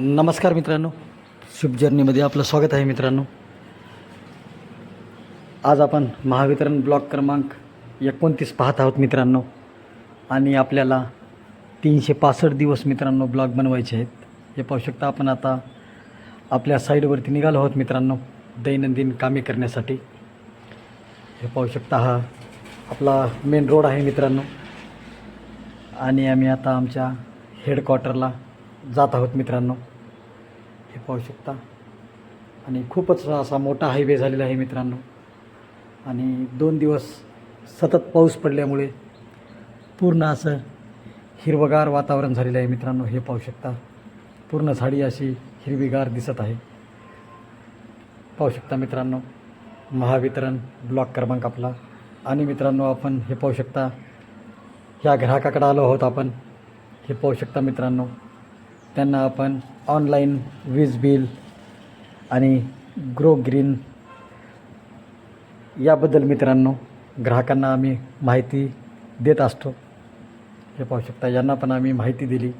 नमस्कार मित्रांनो. शुभ जर्नीमध्ये आपलं स्वागत आहे मित्रांनो. आज आपण महावितरण ब्लॉक क्रमांक एकोणतीस पाहत आहोत मित्रांनो. आणि आपल्याला तीनशे पासष्ट दिवस मित्रांनो ब्लॉग बनवायचे आहेत. हे पाहू शकता आपण आता आपल्या साईडवरती निघालो आहोत मित्रांनो दैनंदिन कामे करण्यासाठी. हे पाहू शकता हा आपला मेन रोड आहे मित्रांनो. आणि आम्ही आता आमच्या हेडक्वार्टरला जात आहोत मित्रांनो. हे पाहू शकता. आणि खूपच असा मोठा हायवे झालेला आहे मित्रांनो. आणि दोन दिवस सतत पाऊस पडल्यामुळे पूर्ण असं हिरवगार वातावरण झालेलं आहे मित्रांनो. हे पाहू शकता. पूर्ण झाडी अशी हिरवीगार दिसत आहे. पाहू शकता मित्रांनो. महावितरण ब्लॉक क्रमांक आपला. आणि मित्रांनो आपण हे पाहू शकता. ह्या ग्राहकाकडे आलो आहोत आपण. हे पाहू शकता मित्रांनो. त्यांना आपण ऑनलाईन वीज बिल आणि ग्रो ग्रीन याबद्दल मित्रांनो ग्राहकांना आम्ही माहिती देत असतो. हे पाहू शकता यांना पण आम्ही माहिती दिली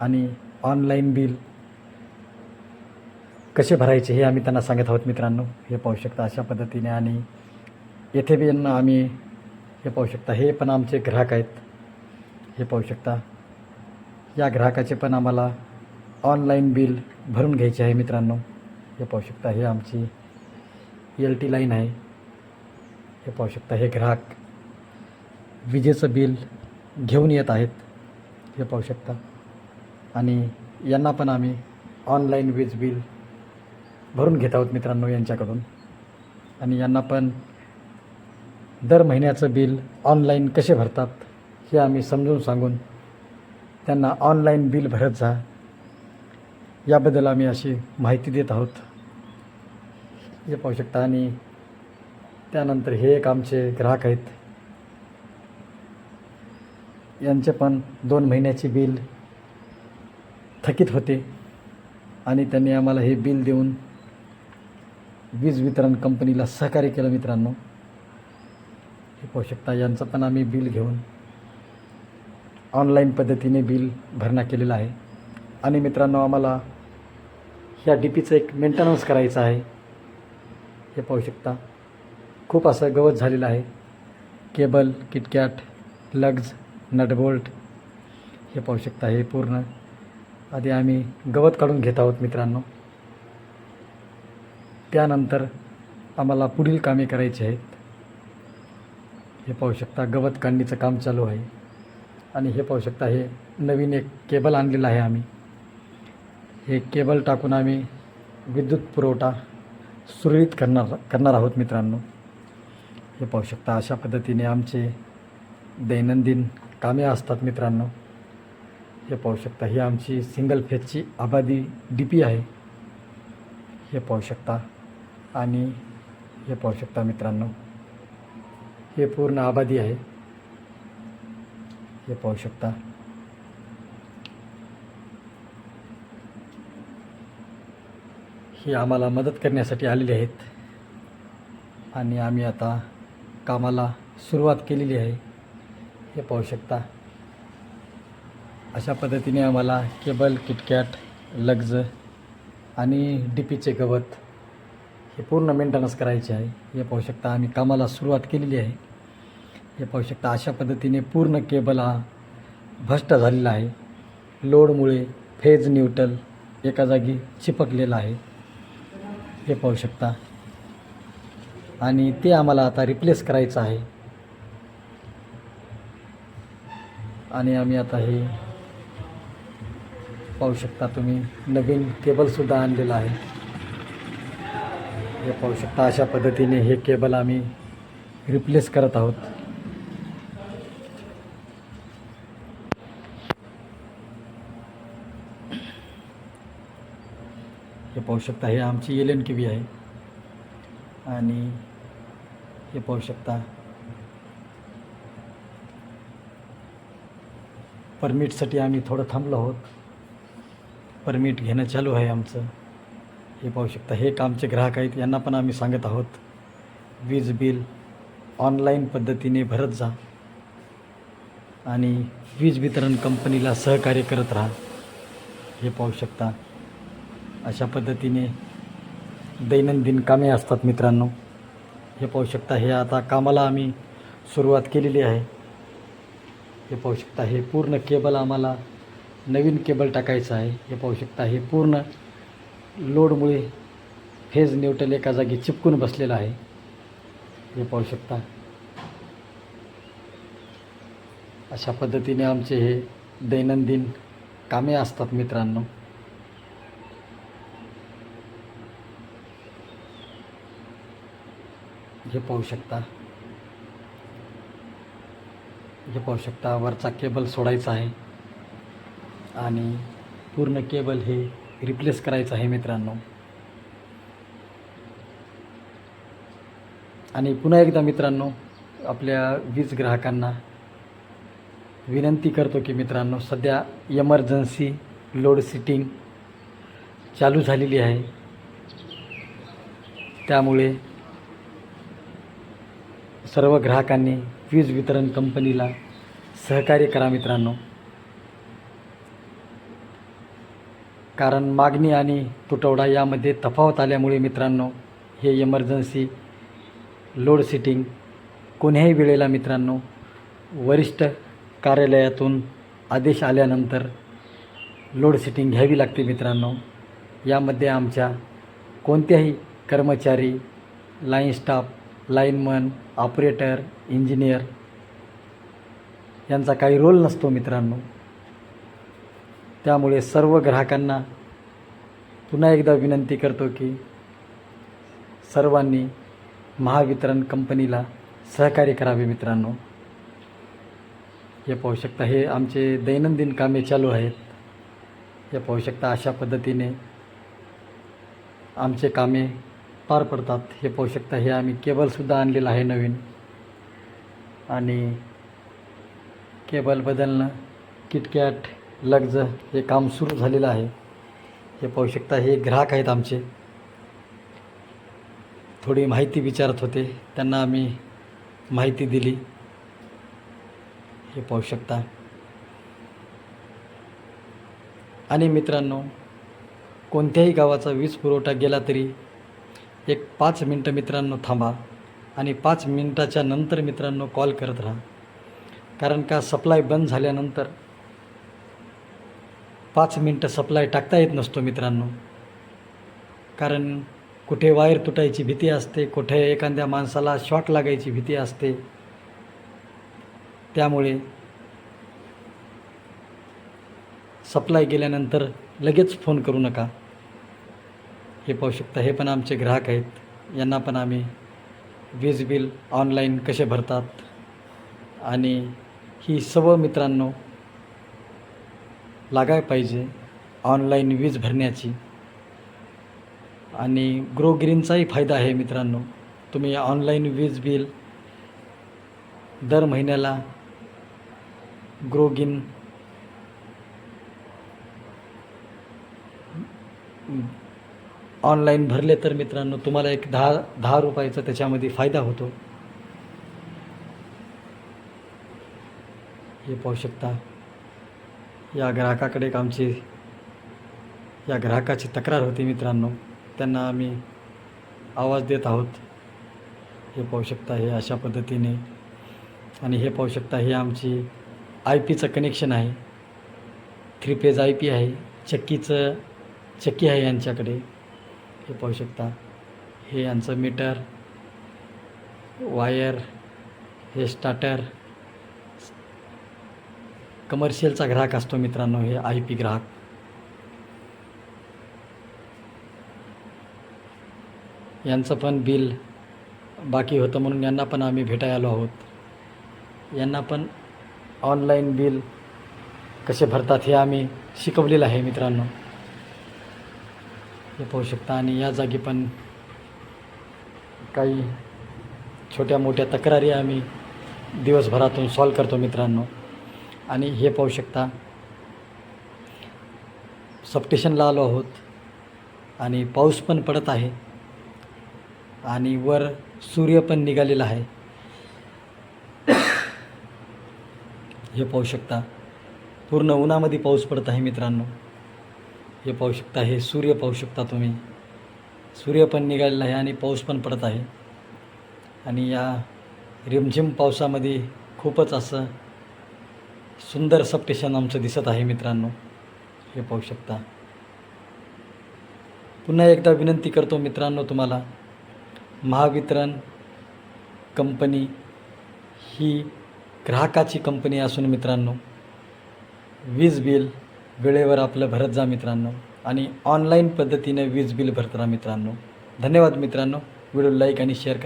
आणि ऑनलाईन बिल कसे भरायचे हे आम्ही त्यांना सांगत आहोत मित्रांनो. हे पाहू शकता अशा पद्धतीने आणि येथे बी यांना आम्ही हे पाहू शकता हे पण आमचे ग्राहक आहेत. हे पाहू शकता या ग्राहकाचे पण आम्हाला ऑनलाईन बिल भरून घ्यायचे आहे मित्रांनो. हे पाहू शकता हे आमची एल टी लाईन आहे. हे पाहू शकता हे ग्राहक विजेचं बिल घेऊन येत आहेत. हे पाहू शकता. आणि यांना पण आम्ही ऑनलाईन वीज बिल भरून घेत आहोत मित्रांनो यांच्याकडून. आणि यांना पण दर महिन्याचं बिल ऑनलाईन कसे भरतात हे आम्ही समजून सांगून त्यांना ऑनलाईन बिल भरत जा. याबद्दल आम्ही अशी माहिती देत आहोत. हे पाहू शकता आणि त्यानंतर हे एक आमचे ग्राहक आहेत. यांचे पण दोन महिन्याचे बिल थकीत होते आणि त्यांनी आम्हाला हे बिल देऊन वीज वितरण कंपनीला सहकार्य केलं मित्रांनो. हे पाहू शकता यांचं पण आम्ही बिल घेऊन ऑनलाईन पद्धतीने बिल भरणा केलेला आहे. आणि मित्रांनो आम्हाला ह्या डी पीचं एक मेंटेनन्स करायचं आहे. हे पाहू शकता. खूप असं गवत झालेलं आहे. केबल किटकॅट लग्ज नटबोल्ट हे पाहू शकता. हे पूर्ण आधी आम्ही गवत काढून घेत आहोत मित्रांनो. त्यानंतर आम्हाला पुढील कामे करायची आहेत. हे पाहू शकता गवत काढणीचं काम चालू आहे. आणि हे पाहू शकता हे नवीन एक केबल आणलेलं आहे आम्ही. हे केबल टाकून आम्ही विद्युत पुरवठा सुरळीत करणार करणार आहोत मित्रांनो. हे पाहू शकता अशा पद्धतीने आमचे दैनंदिन कामे असतात मित्रांनो. हे पाहू शकता ही आमची सिंगल फेजची आबादी डी पी आहे. हे पाहू शकता. आणि हे पाहू शकता मित्रांनो हे पूर्ण आबादी आहे. हे पाहू शकता. हे आम्हाला मदत करण्यासाठी आलेले आहेत. आणि आम्ही आता कामाला सुरुवात केलेली आहे. हे पाहू शकता. अशा पद्धतीने आम्हाला केबल किटकॅट लग्ज आणि डी पीचे गवत हे पूर्ण मेंटेनन्स करायचे आहे. हे पाहू शकता आम्ही कामाला सुरुवात केलेली आहे. हे पाहू शकता अशा पद्धतीने पूर्ण केबल हा भ्रष्ट झालेला आहे. लोडमुळे फेज न्यूट्रल एका जागी चिपकलेला आहे. हे पाहू शकता. आणि ते आम्हाला आता रिप्लेस करायचं आहे. आणि आम्ही आता हे पाहू शकता तुम्ही. नवीन केबलसुद्धा आणलेलं आहे. हे पाहू शकता अशा पद्धतीने हे केबल आम्ही रिप्लेस करत आहोत. पाहू शकता. हे आमची एल एन के व्ही आहे. आणि हे पाहू शकता. परमिटसाठी आम्ही थोडं थांबलो आहोत. परमिट घेणं चालू आहे आमचं. हे पाहू शकता. हे एक आमचे ग्राहक आहेत. यांना पण आम्ही सांगत आहोत. वीज बिल ऑनलाईन पद्धतीने भरत जा. आणि वीज वितरण कंपनीला सहकार्य करत राहा. हे पाहू शकता. अशा पद्धतीने दैनंदिन कामे असतात मित्रांनो. हे पाहू शकता हे आता कामाला आम्ही सुरुवात केलेली आहे. हे पाहू शकता हे पूर्ण केबल आम्हाला नवीन केबल टाकायचं आहे. हे पाहू शकता हे पूर्ण लोडमुळे फेज न्यूट्रल एका जागी चिपकून बसलेलं आहे. हे पाहू शकता. अशा पद्धतीने आमचे हे दैनंदिन कामे असतात मित्रांनो. हे पाहू शकता. हे पाहू शकता वरचा केबल सोडायचा आहे. आणि पूर्ण केबल हे रिप्लेस करायचं आहे मित्रांनो. आणि पुन्हा एकदा मित्रांनो आपल्या वीज ग्राहकांना विनंती करतो की मित्रांनो सध्या इमर्जन्सी लोड सिटिंग चालू झालेली आहे. त्यामुळे सर्व ग्राहकांनी वीज वितरण कंपनीला सहकार्य करा मित्रांनो. कारण मागणी आणि तुटवडा यामध्ये तफावत आल्यामुळे मित्रांनो हे इमर्जन्सी लोड सिटिंग कोण्याही वेळेला मित्रांनो वरिष्ठ कार्यालयातून आदेश आल्यानंतर लोड सिटिंग घ्यावी लागते मित्रांनो. यामध्ये आमच्या कोणत्याही कर्मचारी line staff lineman operator engineer यांचा काही रोल नसतो मित्रांनो. त्यामुळे सर्व ग्राहकांना पुन्हा एकदा विनंती करतो की सर्वांनी महावितरण कंपनीला सहकार्य करावे मित्रांनो. हे पाहू शकता हे आमचे दैनंदिन कामे चालू आहेत. हे पाहू शकता अशा पद्धतीने आमचे कामे पार पडतात. हे पाहू शकता हे आम्ही केबलसुद्धा आणलेलं आहे नवीन. आणि केबल बदलणं किटकॅट लग्ज हे काम सुरू झालेलं आहे. हे पाहू शकता हे ग्राहक आहेत आमचे. थोडी माहिती विचारत होते त्यांना आम्ही माहिती दिली. हे पाहू शकता. आणि मित्रांनो कोणत्याही गावाचा वीज पुरवठा गेला तरी एक पाच मिनटं मित्रांनो थांबा आणि पाच मिनटाच्या नंतर मित्रांनो कॉल करत राहा. कारण का सप्लाय बंद झाल्यानंतर पाच मिनटं सप्लाय टाकता येत नसतो मित्रांनो. कारण कुठे वायर तुटायची भीती असते कुठे एखाद्या माणसाला शॉट लागायची भीती असते. त्यामुळे सप्लाय गेल्यानंतर लगेच फोन करू नका. हे पाहू शकता. हे पण आमचे ग्राहक आहेत. यांना पण आम्ही वीज बिल ऑनलाईन कसे भरतात? आणि ही सर्व मित्रांनो लागाय पाहिजे ऑनलाईन वीज भरण्याची. आणि ग्रोगिरींचाही फायदा आहे मित्रांनो. तुम्ही ऑनलाईन वीज बिल दर महिन्याला ग्रोगिन ऑनलाईन भरले तर मित्रांनो तुम्हाला एक दहा दहा रुपयाचा त्याच्यामध्ये फायदा होतो. हे पाहू शकता. या ग्राहकाकडे एक आमची या ग्राहकाची तक्रार होती मित्रांनो. त्यांना आम्ही आवाज देत आहोत. हे पाहू शकता हे अशा पद्धतीने. आणि हे पाहू शकता हे आमची आय पीचं कनेक्शन आहे. थ्री पेज आय पी आहे. चक्कीचं चक्की आहे यांच्याकडे. हे पाहू शकता. हे यांचं मीटर वायर हे स्टार्टर कमर्शियलचा ग्राहक असतो मित्रांनो हे आय पी ग्राहक. यांचं पण बिल बाकी होतं म्हणून यांना पण आम्ही भेटायला आलो आहोत. यांना पण ऑनलाईन बिल कसे भरतात हे आम्ही शिकवलेलं आहे मित्रांनो. हे पाहू शकता. आणि या जागी पण काही छोट्या मोठ्या तक्रारी आम्ही दिवसभरातून सॉल्व करतो मित्रांनो. आणि हे पाहू शकता सबस्टेशनला आलो आहोत आणि पाऊस पण पडत आहे. आणि वर सूर्य पण निघालेला आहे. हे पाहू शकता पूर्ण उन्हामध्ये पाऊस पडत आहे मित्रांनो. हे पाहू शकता हे सूर्य पाहू शकता तुम्ही. सूर्य पण निघालेला आहे आणि पाऊस पण पडत आहे. आणि या रिमझिम पावसामध्ये खूपच असं सुंदर सप्टेशन आमचं दिसत आहे मित्रांनो. हे पाहू शकता. पुन्हा एकदा विनंती करतो मित्रांनो तुम्हाला महावितरण कंपनी ही ग्राहकाची कंपनी असून मित्रांनो वीज बिल वेळेवर आपलं भरत जा मित्रांनो. आणि ऑनलाईन पद्धतीने वीज बिल भरत राहा मित्रांनो. धन्यवाद मित्रांनो. व्हिडिओ लाईक आणि शेअर करा.